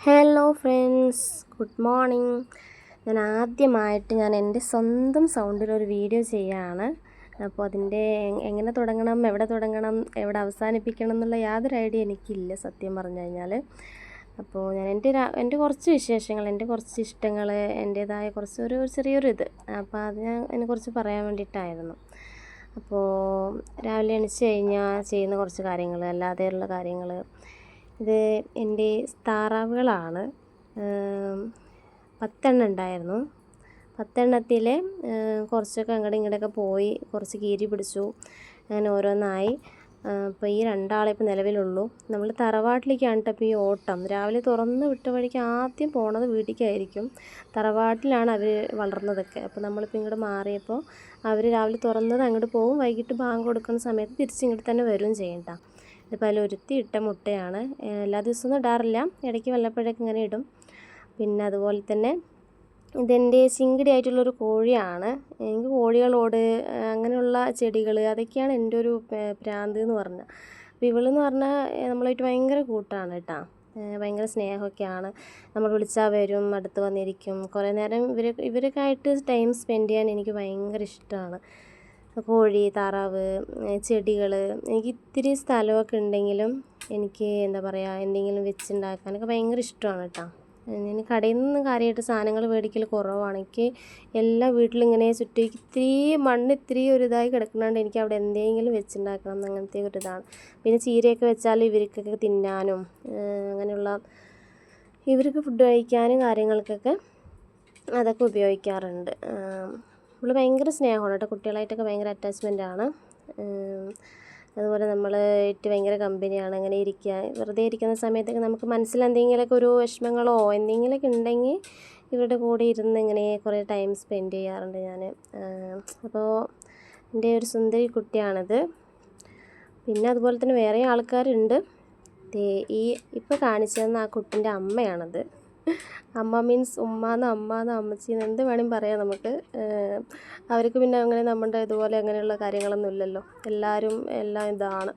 Hello friends good morning ഞാൻ ആദ്യമായിട്ട് ഞാൻ എന്റെ സ്വന്തം സൗണ്ടിൽ ഒരു വീഡിയോ ചെയ്യാണ് അപ്പോൾ അതിന്റെ എങ്ങനെ തുടങ്ങണം എവിടെ തുടങ്ങണം എവിടെ അവസാനിപ്പിക്കണം എന്നുള്ള യാതൊരു ഐഡിയ എനിക്കില്ല സത്യം പറഞ്ഞു കഴിഞ്ഞാൽ അപ്പോൾ ഞാൻ എന്റെ എന്റെ കുറച്ച് വിശേഷങ്ങൾ എന്റെ കുറച്ച് ഇഷ്ടങ്ങൾ എന്റേതായ കുറച്ച് ഒരു ചെറിയൊരു ഇത്. അപ്പോൾ അത് ഞാൻ അതിനെക്കുറിച്ച് പറയാൻ വേണ്ടിയിട്ടായിരുന്നു. അപ്പോൾ രാവിലെ എണീച്ച് കഴിഞ്ഞാൽ ചെയ്യുന്ന കുറച്ച് കാര്യങ്ങൾ അല്ലാതെയുള്ള കാര്യങ്ങൾ ഇത് എന്റെ താറാവുകളാണ്. പത്തെണ്ണം ഉണ്ടായിരുന്നു. പത്തെണ്ണത്തിൽ കുറച്ചൊക്കെ അങ്ങോട്ടും ഇങ്ങോട്ടൊക്കെ പോയി കുറച്ച് കീരി പിടിച്ചു അങ്ങനെ ഓരോന്നായി. അപ്പോൾ ഈ രണ്ടാളെ ഇപ്പോൾ നിലവിലുള്ളൂ. നമ്മൾ തറവാട്ടിലേക്കാണ് കേട്ടോ ഇപ്പോൾ ഈ ഓട്ടം. രാവിലെ തുറന്ന് വിട്ട വഴിക്ക് ആദ്യം പോണത് വീട്ടിലേക്കായിരിക്കും തറവാട്ടിലാണ് അവർ വളർന്നതൊക്കെ. അപ്പോൾ നമ്മളിപ്പോൾ ഇങ്ങോട്ട് മാറിയപ്പോൾ അവർ രാവിലെ തുറന്നത് അങ്ങോട്ട് പോകും വൈകിട്ട് ബാങ്ക് കൊടുക്കുന്ന സമയത്ത് തിരിച്ച് തിരിച്ചിങ്ങോട്ട് തന്നെ വരും ചെയ്യും കേട്ടോ ഇതിപ്പോൾ അതിലൊരുത്തി ഇട്ട മുട്ടയാണ്. എല്ലാ ദിവസവും ഇടാറില്ല. ഇടയ്ക്ക് വല്ലപ്പോഴൊക്കെ ഇങ്ങനെ ഇടും. പിന്നെ അതുപോലെ തന്നെ ഇതെന്റെ ചിങ്കിടി ആയിട്ടുള്ളൊരു കോഴിയാണ്. എനിക്ക് കോഴികളോട് അങ്ങനെയുള്ള ചെടികൾ അതൊക്കെയാണ് എന്റെ ഒരു പ്രാന്ത് എന്ന് പറഞ്ഞാൽ. അപ്പോൾ ഇവളെന്ന് പറഞ്ഞാൽ നമ്മളായിട്ട് ഭയങ്കര കൂട്ടാണ് കേട്ടോ. ഭയങ്കര സ്നേഹമൊക്കെയാണ്. നമ്മൾ വിളിച്ചാൽ വരും അടുത്ത് വന്നിരിക്കും. കുറേ നേരം ഇവർ ഇവരൊക്കെ ആയിട്ട് ടൈം സ്പെൻഡ് ചെയ്യാൻ എനിക്ക് ഭയങ്കര ഇഷ്ടമാണ്. കോഴി താറാവ് ചെടികൾ എനിക്ക് ഇത്തിരി സ്ഥലമൊക്കെ ഉണ്ടെങ്കിലും എനിക്ക് എന്താ പറയുക എന്തെങ്കിലും വെച്ചുണ്ടാക്കാനൊക്കെ ഭയങ്കര ഇഷ്ടമാണ് കേട്ടോ. ഞാൻ കടയിൽ നിന്ന് കാര്യമായിട്ട് സാധനങ്ങൾ മേടിക്കൽ കുറവാണ്. എനിക്ക് എല്ലാ വീട്ടിലും ഇങ്ങനെ ചുറ്റും ഇത്തിരി മണ്ണ് ഇത്തിരി ഒരു ഇതായി കിടക്കുന്നതുകൊണ്ട് എനിക്ക് അവിടെ എന്തെങ്കിലും വെച്ചുണ്ടാക്കണം എന്ന് അങ്ങനത്തെ ഒരു ഇതാണ്. പിന്നെ ചീരയൊക്കെ വെച്ചാൽ ഇവർക്കൊക്കെ തിന്നാനും അങ്ങനെയുള്ള ഇവർക്ക് ഫുഡ് കഴിക്കാനും കാര്യങ്ങൾക്കൊക്കെ അതൊക്കെ ഉപയോഗിക്കാറുണ്ട്. നമ്മൾ ഭയങ്കര സ്നേഹമാണ് കേട്ടോ. കുട്ടികളായിട്ടൊക്കെ ഭയങ്കര അറ്റാച്ച്മെന്റ് ആണ്. അതുപോലെ നമ്മൾ ഇട്ട് ഭയങ്കര കമ്പനിയാണ് അങ്ങനെ ഇരിക്കുക വെറുതെ ഇരിക്കുന്ന സമയത്തൊക്കെ നമുക്ക് മനസ്സിൽ എന്തെങ്കിലുമൊക്കെ ഒരു വിഷമങ്ങളോ എന്തെങ്കിലുമൊക്കെ ഉണ്ടെങ്കിൽ ഇവരുടെ കൂടെ ഇരുന്ന് ഇങ്ങനെ കുറേ ടൈം സ്പെൻഡ് ചെയ്യാറുണ്ട് ഞാൻ അപ്പോൾ എന്റെ ഒരു സുന്ദരി കുട്ടിയാണിത്. പിന്നെ അതുപോലെ തന്നെ വേറെ ആൾക്കാരുണ്ട്. ഈ ഇപ്പോൾ കാണിച്ചു തന്ന ആ കുട്ടിന്റെ അമ്മയാണത്. അമ്മ മീൻസ് ഉമ്മാന്ന് അമ്മാന്ന് അമ്മച്ചിന്ന് എന്ത് വേണമെങ്കിൽ പറയാം നമുക്ക്. അവർക്ക് പിന്നെ അങ്ങനെ നമ്മുടെ ഇതുപോലെ അങ്ങനെയുള്ള കാര്യങ്ങളൊന്നും ഇല്ലല്ലോ. എല്ലാവരും എല്ലാം ഇതാണ്.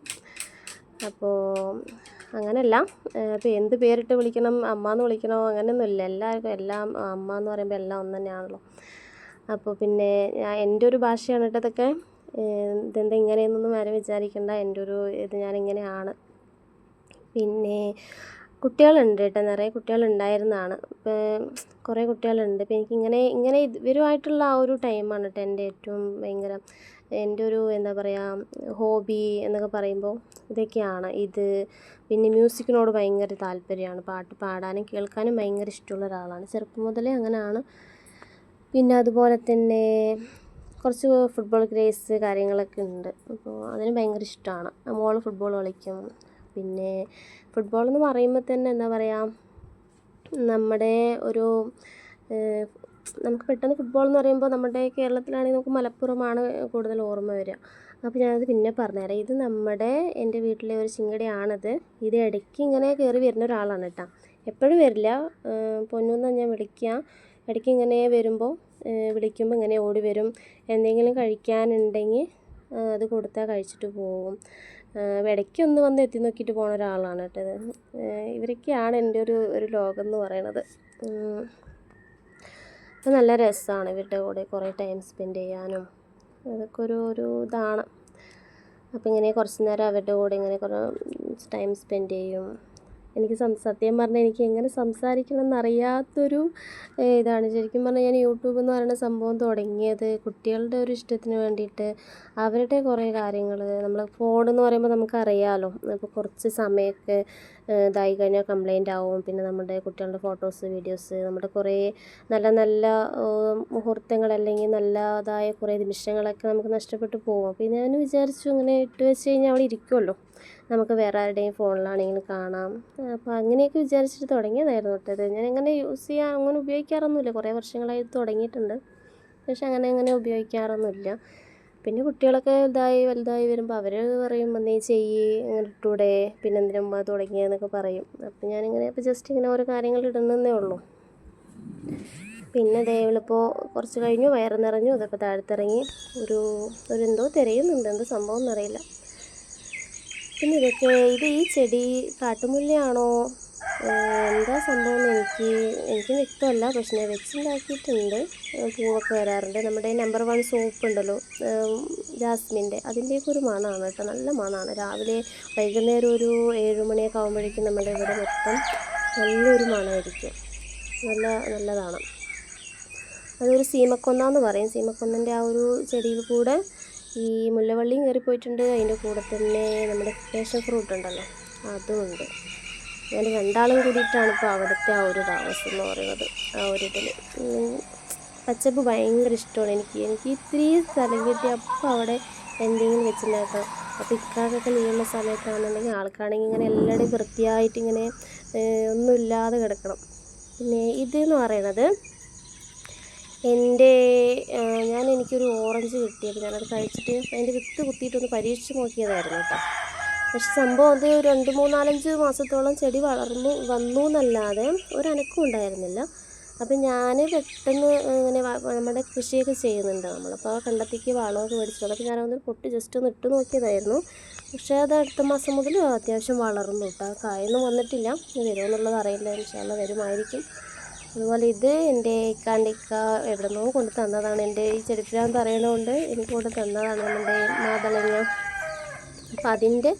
അപ്പോൾ അങ്ങനെയല്ല ഇപ്പോൾ എന്ത് പേരിട്ട് വിളിക്കണം അമ്മ എന്ന് വിളിക്കണോ അങ്ങനെയൊന്നും ഇല്ല. എല്ലാവർക്കും എല്ലാം അമ്മ എന്ന് പറയുമ്പോൾ എല്ലാം ഒന്ന് തന്നെയാണല്ലോ. അപ്പോൾ പിന്നെ എന്റെ ഒരു ഭാഷയാണ് കേട്ടോ ഇതൊക്കെ. ഇതെന്താ ഇങ്ങനെയെന്നൊന്നും ആരും വിചാരിക്കേണ്ട. എന്റെ ഒരു ഇത് ഞാനിങ്ങനെയാണ്. പിന്നെ കുട്ടികളുണ്ട് കേട്ടോ. നിറയെ കുട്ടികളുണ്ടായിരുന്നതാണ്. കുറേ കുട്ടികളുണ്ട്. ഇപ്പോൾ എനിക്കിങ്ങനെ ഇങ്ങനെ ഇവരുമായിട്ടുള്ള ആ ഒരു ടൈമാണ് കേട്ടോ എന്റെ ഏറ്റവും ഭയങ്കര എന്റെ ഒരു എന്താ പറയുക ഹോബി എന്നൊക്കെ പറയുമ്പോൾ ഇതൊക്കെയാണ്. ഇത് പിന്നെ മ്യൂസിക്കിനോട് ഭയങ്കര താല്പര്യമാണ്. പാട്ട് പാടാനും കേൾക്കാനും ഭയങ്കര ഇഷ്ടമുള്ള ഒരാളാണ്. ചെറുപ്പം മുതലേ അങ്ങനെയാണ് പിന്നെ അതുപോലെ തന്നെ കുറച്ച് ഫുട്ബോൾ ക്രേസ് കാര്യങ്ങളൊക്കെ ഉണ്ട്. അപ്പോൾ അതിന് ഭയങ്കര ഇഷ്ടമാണ്. മോൾ ഫുട്ബോൾ കളിക്കും. പിന്നെ ഫുട്ബോൾ എന്ന് പറയുമ്പോൾ തന്നെ എന്താ പറയുക നമ്മുടെ ഒരു നമുക്ക് പെട്ടെന്ന് ഫുട്ബോൾ എന്ന് പറയുമ്പോൾ നമ്മുടെ കേരളത്തിലാണെങ്കിൽ നമുക്ക് മലപ്പുറമാണ് കൂടുതൽ ഓർമ്മ വരിക. അപ്പോൾ ഞാനത് പിന്നെ പറഞ്ഞുതരാം. ഇത് നമ്മുടെ എന്റെ വീട്ടിലെ ഒരു ചിങ്ങടിയാണത്. ഇത് ഇടയ്ക്ക് ഇങ്ങനെ കയറി വരുന്ന ഒരാളാണ് കേട്ടോ. എപ്പോഴും വരില്ല. പൊന്നൂന്ന് ഞാൻ വിളിക്കുക ഇടയ്ക്ക് ഇങ്ങനെ വരുമ്പോൾ വിളിക്കുമ്പോൾ ഇങ്ങനെ ഓടി വരും. എന്തെങ്കിലും കഴിക്കാനുണ്ടെങ്കിൽ അത് കൊടുത്താൽ കഴിച്ചിട്ട് പോകും ഇടയ്ക്ക് ഒന്ന് വന്ന് എത്തി നോക്കിയിട്ട് പോണ ഒരാളാണ് കേട്ടത് ഇവരൊക്കെയാണ് എന്റെ ഒരു ഒരു ലോകം എന്ന് പറയണത് നല്ല രസമാണ് ഇവരുടെ കൂടെ കുറേ ടൈം സ്പെൻഡ് ചെയ്യാനും. അതൊക്കെ ഒരു ഒരു ഇതാണ്. അപ്പോൾ ഇങ്ങനെ കുറച്ച് നേരം അവരുടെ കൂടെ ഇങ്ങനെ കുറേ ടൈം സ്പെൻഡ് ചെയ്യും. എനിക്ക് സത്യം പറഞ്ഞാൽ എനിക്ക് എങ്ങനെ സംസാരിക്കണം എന്നറിയാത്തൊരു ഇതാണ്. ശരിക്കും പറഞ്ഞാൽ ഞാൻ യൂട്യൂബ് എന്ന് പറയുന്ന സംഭവം തുടങ്ങിയത് കുട്ടികളുടെ ഒരു ഇഷ്ടത്തിന് വേണ്ടിയിട്ട് അവരുടെ കുറേ കാര്യങ്ങൾ നമ്മൾ ഫോൺ എന്ന് പറയുമ്പോൾ നമുക്കറിയാമല്ലോ അപ്പോൾ കുറച്ച് സമയമൊക്കെ ഇതായി കഴിഞ്ഞാൽ കംപ്ലൈന്റ് ആവും. പിന്നെ നമ്മുടെ കുട്ടികളുടെ ഫോട്ടോസ് വീഡിയോസ് നമ്മുടെ കുറേ നല്ല നല്ല മുഹൂർത്തങ്ങൾ അല്ലെങ്കിൽ നല്ലതായ കുറേ നിമിഷങ്ങളൊക്കെ നമുക്ക് നഷ്ടപ്പെട്ടു പോകും അപ്പോൾ ഞാൻ വിചാരിച്ചു ഇങ്ങനെ ഇട്ട് വെച്ച് കഴിഞ്ഞാൽ അവിടെ ഇരിക്കുമല്ലോ നമുക്ക് വേറെ ആരുടെയും ഫോണിലാണെങ്കിലും കാണാം. അപ്പോൾ അങ്ങനെയൊക്കെ വിചാരിച്ചിട്ട് തുടങ്ങിയതായിരുന്നു കേട്ടോ ഞാൻ അങ്ങനെ യൂസ് ചെയ്യാൻ അങ്ങനെ ഉപയോഗിക്കാറൊന്നുമില്ല. കുറേ വർഷങ്ങളായി തുടങ്ങിയിട്ടുണ്ട്. പക്ഷെ അങ്ങനെ അങ്ങനെ ഉപയോഗിക്കാറൊന്നുമില്ല. പിന്നെ കുട്ടികളൊക്കെ ഇതായി വലുതായി വരുമ്പോൾ അവർ പറയും നീ ചെയ്യ് അങ്ങനെ ഇട്ടൂടെ പിന്നെ എന്തിനും ഉമ്മ തുടങ്ങിയെന്നൊക്കെ പറയും. അപ്പോൾ ഞാനിങ്ങനെ ഇപ്പോൾ ജസ്റ്റ് ഇങ്ങനെ ഓരോ കാര്യങ്ങൾ ഇടുന്നതേ ഉള്ളൂ. പിന്നെ ദയവിളിപ്പോൾ കുറച്ച് കഴിഞ്ഞു വയറ് നിറഞ്ഞു അതൊക്കെ താഴത്തിറങ്ങി ഒരു ഒരു എന്തോ തിരയുന്നുണ്ട്. എന്ത് സംഭവം എന്നറിയില്ല. പിന്നെ ഇതൊക്കെ ഇത് ഈ ചെടി കാട്ടുമുല്ലയാണോ? എന്താ സംഭവം എനിക്ക് എനിക്ക് വ്യക്തമല്ല. പക്ഷെ ഞാൻ വെച്ചുണ്ടാക്കിയിട്ടുണ്ട്. പൂവൊക്കെ വരാറുണ്ട്. നമ്മുടെ നമ്പർ വൺ സോപ്പ് ഉണ്ടല്ലോ ജാസ്മിന്റെ. അതിന്റെയൊക്കെ ഒരു മണമാണ് കേട്ടോ. നല്ല മണമാണ്. രാവിലെ വൈകുന്നേരം ഒരു ഏഴ് മണിയൊക്കെ ആകുമ്പോഴേക്കും നമ്മുടെ ഇവിടെ മൊത്തം നല്ലൊരു മണമായിരിക്കും. നല്ല നല്ലതാണ്. അതൊരു സീമക്കൊന്നാന്ന് പറയും. സീമക്കൊന്നന്റെ ആ ഒരു ചെടിയിൽ കൂടെ ഈ മുല്ലവള്ളിയും കയറിപ്പോയിട്ടുണ്ട്. അതിന്റെ കൂടെ തന്നെ നമ്മുടെ പേഷൻ ഫ്രൂട്ട് ഉണ്ടല്ലോ അതുമുണ്ട് ഞാൻ രണ്ടാളും കൂടിയിട്ടാണ് ഇപ്പോൾ അവിടുത്തെ ആ ഒരു താമസം എന്ന് പറയുന്നത് ആ ഒരു ഇതിൽ പച്ചപ്പ് ഭയങ്കര ഇഷ്ടമാണ് എനിക്ക്. എനിക്ക് ഇത്തിരി സ്ഥലം കിട്ടി. അപ്പോൾ അവിടെ എന്തെങ്കിലും വെച്ചിട്ടുണ്ടാക്കാം. അപ്പോൾ ഇക്കാക്കൊക്കെ ലീവുള്ള സമയത്താണെന്നുണ്ടെങ്കിൽ ആൾക്കാണെങ്കിൽ ഇങ്ങനെ എല്ലാവരുടെയും വൃത്തിയായിട്ട് ഇങ്ങനെ ഒന്നുമില്ലാതെ കിടക്കണം. പിന്നെ ഇതെന്ന് പറയണത് എന്റെ ഞാൻ എനിക്കൊരു ഓറഞ്ച് കിട്ടി അപ്പോൾ ഞാനത് കഴിച്ചിട്ട് അതിന്റെ വിത്ത് കുത്തിയിട്ടൊന്ന് പരീക്ഷിച്ച് നോക്കിയതായിരുന്നു കേട്ടോ. പക്ഷെ സംഭവം അത് രണ്ട് മൂന്നാലഞ്ച് മാസത്തോളം ചെടി വളർന്നു വന്നു എന്നല്ലാതെ ഒരനക്കം ഉണ്ടായിരുന്നില്ല. അപ്പം ഞാൻ പെട്ടെന്ന് ഇങ്ങനെ നമ്മുടെ കൃഷിയൊക്കെ ചെയ്യുന്നുണ്ട് നമ്മളപ്പോൾ ആ കണ്ടത്തേക്ക് വളമൊക്കെ മേടിച്ചിട്ടുണ്ട്. അപ്പോൾ ഞാനൊന്ന് പൊട്ടി ജസ്റ്റ് ഒന്ന് ഇട്ട് നോക്കിയതായിരുന്നു. പക്ഷേ അത് അടുത്ത മാസം മുതൽ അത്യാവശ്യം വളർന്നു കേട്ടോ. കായൊന്നും വന്നിട്ടില്ല. വരുമെന്നുള്ളത് അറിയില്ല. ഇൻഷാല്ല വരുമായിരിക്കും. അതുപോലെ ഇത് എന്റെ ഇക്കാണ്ടിക്ക ഇക്ക എവിടെ നിന്നോ കൊണ്ട് തന്നതാണ്. എന്റെ ഈ ചെടിപ്പിലാന്ന് പറയണതുകൊണ്ട് എനിക്ക് കൊണ്ട് തന്നതാണ് നമ്മുടെ മാതളങ്ങ. അപ്പം അതിന്റെ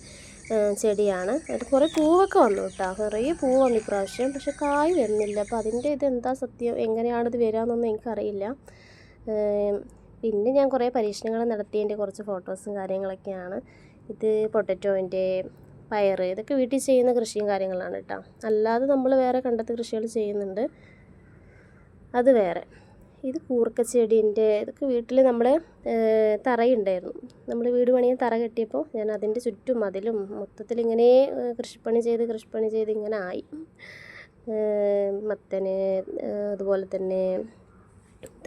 ചെടിയാണ്. അത് കുറേ പൂവൊക്കെ വന്നു കേട്ടോ. നിറയെ പൂവ് വന്നു ഇപ്രാവശ്യം. പക്ഷെ കായ് വരുന്നില്ല. അപ്പോൾ അതിന്റെ ഇത് എന്താ സത്യം? എങ്ങനെയാണിത് വരാമെന്നൊന്നും എനിക്കറിയില്ല. പിന്നെ ഞാൻ കുറേ പരീക്ഷണങ്ങൾ നടത്തിയതിന്റെ കുറച്ച് ഫോട്ടോസും കാര്യങ്ങളൊക്കെയാണ്. ഇത് പൊട്ടറ്റോന്റെ പയർ ഇതൊക്കെ വീട്ടിൽ ചെയ്യുന്ന കൃഷിയും കാര്യങ്ങളാണ് കേട്ടോ. അല്ലാതെ നമ്മൾ വേറെ കണ്ടത്ത് കൃഷികൾ ചെയ്യുന്നുണ്ട്. അത് വേറെ. ഇത് കൂർക്കച്ചെടീന്റെ ഇതൊക്കെ വീട്ടിൽ നമ്മൾ തറയുണ്ടായിരുന്നു. നമ്മൾ വീട് പണിയാൻ തറ കെട്ടിയപ്പോൾ ഞാൻ അതിന്റെ ചുറ്റും മതിലും മൊത്തത്തിൽ ഇങ്ങനെ കൃഷിപ്പണി ചെയ്ത് കൃഷിപ്പണി ചെയ്ത് ഇങ്ങനെ ആയി. മത്തന് അതുപോലെ തന്നെ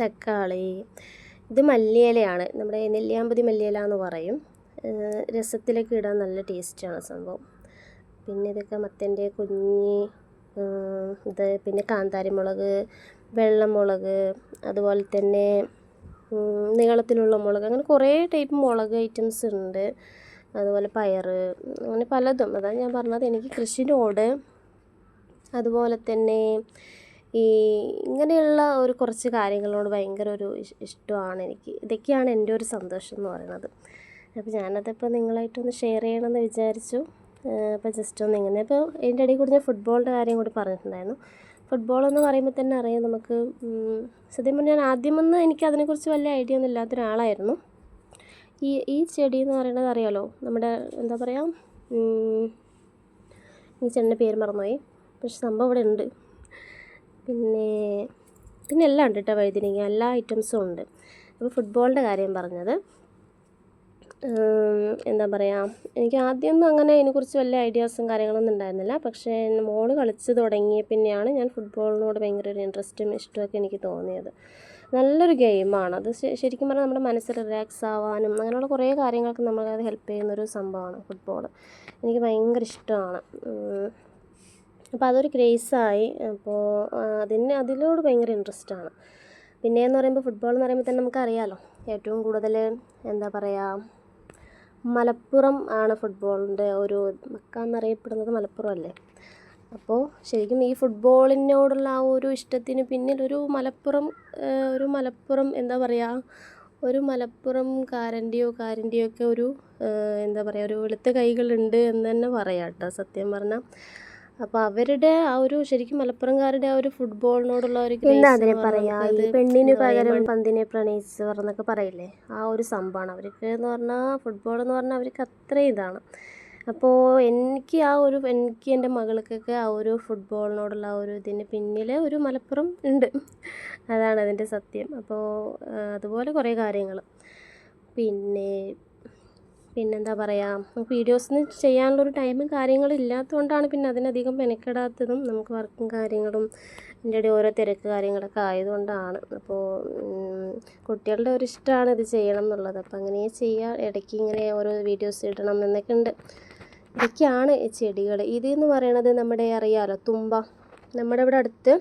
തക്കാളി ഇത് മല്ലിയിലയാണ്. നമ്മുടെ നെല്ലിയാമ്പതി മല്ലിയില എന്ന് പറയും. രസത്തിലൊക്കെ ഇടാൻ നല്ല ടേസ്റ്റാണ് സംഭവം. പിന്നെ ഇതൊക്കെ മത്തന്റെ കുഞ്ഞി ഇത് പിന്നെ കാന്താരി മുളക് വെള്ളമുളക് അതുപോലെ തന്നെ നീളത്തിലുള്ള മുളക് അങ്ങനെ കുറേ ടൈപ്പ് മുളക് ഐറ്റംസ് ഉണ്ട്. അതുപോലെ പയർ അങ്ങനെ പലതും. അതാണ് ഞാൻ പറഞ്ഞത് എനിക്ക് കൃഷിനോട് അതുപോലെ തന്നെ ഈ ഇങ്ങനെയുള്ള ഒരു കുറച്ച് കാര്യങ്ങളോട് ഭയങ്കര ഒരു ഇഷ്ടമാണ് എനിക്ക്. ഇതൊക്കെയാണ് എന്റെ ഒരു സന്തോഷം എന്ന് പറയുന്നത്. അപ്പോൾ ഞാനതിപ്പോൾ നിങ്ങളായിട്ടൊന്ന് ഷെയർ ചെയ്യണമെന്ന് വിചാരിച്ചു. അപ്പോൾ ജസ്റ്റ് ഒന്ന് ഇങ്ങനെ ഇപ്പോൾ ഇതിന്റെ ഇടയിൽ കൂടി ഞാൻ ഫുട്ബോളിന്റെ കാര്യം കൂടി പറഞ്ഞിട്ടുണ്ടായിരുന്നു. ഫുട്ബോൾ എന്ന് പറയുമ്പോൾ തന്നെ അറിയാം നമുക്ക് സത്യം പറഞ്ഞാൽ ആദ്യമൊന്നും എനിക്ക് അതിനെക്കുറിച്ച് വലിയ ഐഡിയ ഒന്നും ഇല്ലാത്ത ഒരാളായിരുന്നു ഈ ഈ ചെടി എന്ന് പറയുന്നത് അറിയാലോ? നമ്മുടെ എന്താ പറയുക ഈ ചെടിന്റെ പേര് മറന്നുപോയി. പക്ഷെ സംഭവം ഇവിടെ ഉണ്ട്. പിന്നെ പിന്നെ എല്ലാം ഉണ്ട് കേട്ടോ വൈദ്യുതി എല്ലാ ഐറ്റംസും ഉണ്ട്. അപ്പോൾ ഫുട്ബോളിന്റെ കാര്യം പറഞ്ഞത് എന്താ പറയുക എനിക്ക് ആദ്യമൊന്നും അങ്ങനെ അതിനെക്കുറിച്ച് വലിയ ഐഡിയാസും കാര്യങ്ങളൊന്നും ഉണ്ടായിരുന്നില്ല. പക്ഷേ മോൾ കളിച്ച് തുടങ്ങിയ പിന്നെയാണ് ഞാൻ ഫുട്ബോളിനോട് ഭയങ്കര ഒരു ഇൻട്രസ്റ്റും ഇഷ്ടമൊക്കെ എനിക്ക് തോന്നിയത്. നല്ലൊരു ഗെയിമാണ് അത് ശരിക്കും പറഞ്ഞാൽ നമ്മുടെ മനസ്സ് റിലാക്സ് ആവാനും അങ്ങനെയുള്ള കുറേ കാര്യങ്ങൾക്ക് നമ്മളത് ഹെൽപ്പ് ചെയ്യുന്നൊരു സംഭവമാണ് ഫുട്ബോൾ എനിക്ക് ഭയങ്കര ഇഷ്ടമാണ്. അപ്പോൾ അതൊരു ക്രേസായി അപ്പോൾ അതിന് അതിലോട് ഭയങ്കര ഇൻട്രസ്റ്റാണ് പിന്നെ എന്ന് പറയുമ്പോൾ ഫുട്ബോൾ എന്ന് പറയുമ്പോൾ തന്നെ നമുക്കറിയാമല്ലോ ഏറ്റവും കൂടുതൽ എന്താ പറയുക മലപ്പുറം ആണ് ഫുട്ബോളിന്റെ ഒരു മക്ക എന്നറിയപ്പെടുന്നത് മലപ്പുറം അല്ലേ അപ്പോൾ ശരിക്കും ഈ ഫുട്ബോളിനോടുള്ള ആ ഒരു ഇഷ്ടത്തിന് പിന്നിൽ ഒരു മലപ്പുറം ഒരു മലപ്പുറം എന്താ പറയുക ഒരു മലപ്പുറം കാരന്റെയോ കാരന്റെയോ ഒക്കെ ഒരു എന്താ പറയുക ഒരു വെളുത്ത കൈകളുണ്ട് എന്ന് തന്നെ പറയാം കേട്ടോ സത്യം പറഞ്ഞാൽ അപ്പോൾ അവരുടെ ആ ഒരു ശരിക്കും മലപ്പുറംകാരുടെ ആ ഒരു ഫുട്ബോളിനോടുള്ള ഒരു എന്താ അതിനെ പറയാ. ഈ പെണ്ണിന് പകരം പന്തിനെ പ്രണയിച്ചവർ എന്നൊക്കെ പറയില്ലേ? ആ ഒരു സംഭവമാണ്. അവർക്ക് എന്ന് പറഞ്ഞാൽ ഫുട്ബോൾ എന്ന് പറഞ്ഞാൽ അവർക്ക് അത്രയും ഇതാണ്. അപ്പോൾ എനിക്ക് ആ ഒരു എനിക്ക് എന്റെ മകൾക്കൊക്കെ ആ ഒരു ഫുട്ബോളിനോടുള്ള ആ ഒരു ഇതിന് പിന്നിൽ ഒരു മലപ്പുറം ഉണ്ട്. അതാണ് അതിന്റെ സത്യം. അപ്പോൾ അതുപോലെ കുറേ കാര്യങ്ങൾ പിന്നെ പിന്നെന്താ പറയുക വീഡിയോസിന് ചെയ്യാനുള്ളൊരു ടൈമും കാര്യങ്ങളും ഇല്ലാത്തതുകൊണ്ടാണ് പിന്നെ അതിനധികം മെനക്കെടാത്തതും നമുക്ക് വർക്കും കാര്യങ്ങളും എന്റെ ഇടയിൽ ഓരോ തിരക്ക് കാര്യങ്ങളൊക്കെ ആയതുകൊണ്ടാണ്. അപ്പോൾ കുട്ടികളുടെ ഒരു ഇഷ്ടമാണ് ഇത് ചെയ്യണം എന്നുള്ളത്. അപ്പോൾ അങ്ങനെ ചെയ്യുക ഇടയ്ക്ക് ഇങ്ങനെ ഓരോ വീഡിയോസ് ഇടണം എന്നൊക്കെ ഉണ്ട്. ഇതൊക്കെയാണ് ചെടികൾ ഇതെന്ന് പറയണത് നമ്മുടെ അറിയാമല്ലോ തുമ്പ. നമ്മുടെ ഇവിടെ അടുത്ത്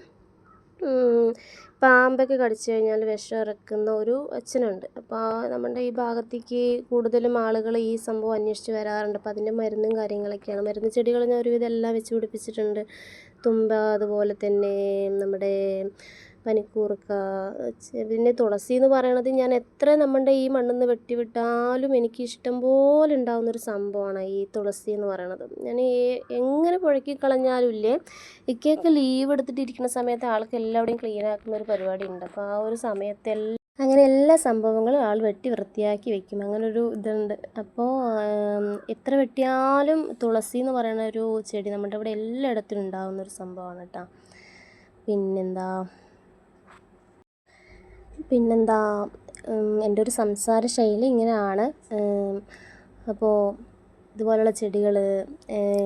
പാമ്പൊക്കെ കടിച്ചു കഴിഞ്ഞാൽ വിഷം ഇറക്കുന്ന ഒരു അച്ഛനുണ്ട്. അപ്പോൾ നമ്മുടെ ഈ ഭാഗത്തേക്ക് കൂടുതലും ആളുകൾ ഈ സംഭവം അന്വേഷിച്ച് വരാറുണ്ട്. അപ്പോൾ അതിന്റെ മരുന്നും കാര്യങ്ങളൊക്കെയാണ്. മരുന്ന് ചെടികൾ ഞാൻ ഒരുവിധം എല്ലാം വെച്ച് പിടിപ്പിച്ചിട്ടുണ്ട്. തുമ്പ അതുപോലെ തന്നെ നമ്മുടെ പനിക്കൂർക്ക പിന്നെ തുളസി എന്ന് പറയണത് ഞാൻ എത്ര നമ്മുടെ ഈ മണ്ണിൽ നിന്ന് വെട്ടിവിട്ടാലും എനിക്ക് ഇഷ്ടം പോലെ ഉണ്ടാവുന്നൊരു സംഭവമാണ് ഈ തുളസി എന്ന് പറയണത്. ഞാൻ എങ്ങനെ പുഴക്കി കളഞ്ഞാലും ഇല്ലേ ഇക്കയൊക്കെ ലീവ് എടുത്തിട്ട് എടുത്തിട്ടിരിക്കുന്ന സമയത്ത് ആൾക്ക് എല്ലാവിടെയും ക്ലീൻ ആക്കുന്ന ഒരു പരിപാടി ഉണ്ട്. അപ്പോൾ ആ ഒരു സമയത്തെല്ലാം അങ്ങനെ എല്ലാ സംഭവങ്ങളും ആൾ വെട്ടി വൃത്തിയാക്കി വെക്കും. അങ്ങനെ ഒരു ഇതുണ്ട്. അപ്പോൾ എത്ര വെട്ടിയാലും തുളസി എന്ന് പറയുന്ന ഒരു ചെടി നമ്മുടെ ഇവിടെ എല്ലായിടത്തും ഉണ്ടാകുന്ന ഒരു സംഭവമാണ് കേട്ടോ പിന്നെന്താ? പിന്നെന്താ എന്റെ ഒരു സംസാര ശൈലി ഇങ്ങനെയാണ് അപ്പോൾ ഇതുപോലെയുള്ള ചെടികൾ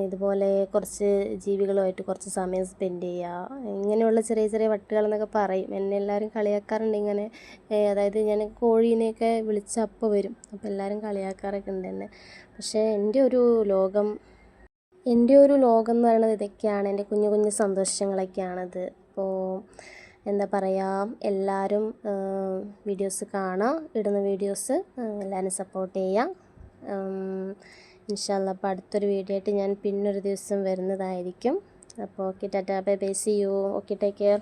ഇതുപോലെ കുറച്ച് ജീവികളുമായിട്ട് കുറച്ച് സമയം സ്പെൻഡ് ചെയ്യുക ഇങ്ങനെയുള്ള ചെറിയ ചെറിയ വട്ടുകൾ എന്നൊക്കെ പറയും. എന്നെ എല്ലാവരും കളിയാക്കാറുണ്ട് ഇങ്ങനെ. അതായത് ഞാൻ കോഴീനെയൊക്കെ വിളിച്ച വരും. അപ്പോൾ എല്ലാവരും കളിയാക്കാറൊക്കെ ഉണ്ട് എന്നെ. പക്ഷേ എന്റെ ഒരു ലോകം എന്റെ ഒരു ലോകം എന്ന് പറയുന്നത് ഇതൊക്കെയാണ്. എന്റെ കുഞ്ഞു കുഞ്ഞു സന്തോഷങ്ങളൊക്കെയാണത്. അപ്പോൾ എന്താ പറയുക എല്ലാവരും വീഡിയോസ് കാണാം ഇടുന്ന വീഡിയോസ് എല്ലാവരും സപ്പോർട്ട് ചെയ്യാം. ഇൻഷാല്ല അപ്പോൾ അടുത്തൊരു വീഡിയോ ആയിട്ട് ഞാൻ പിന്നൊരു ദിവസം വരുന്നതായിരിക്കും. അപ്പോൾ okay tata bye bye see you okay take care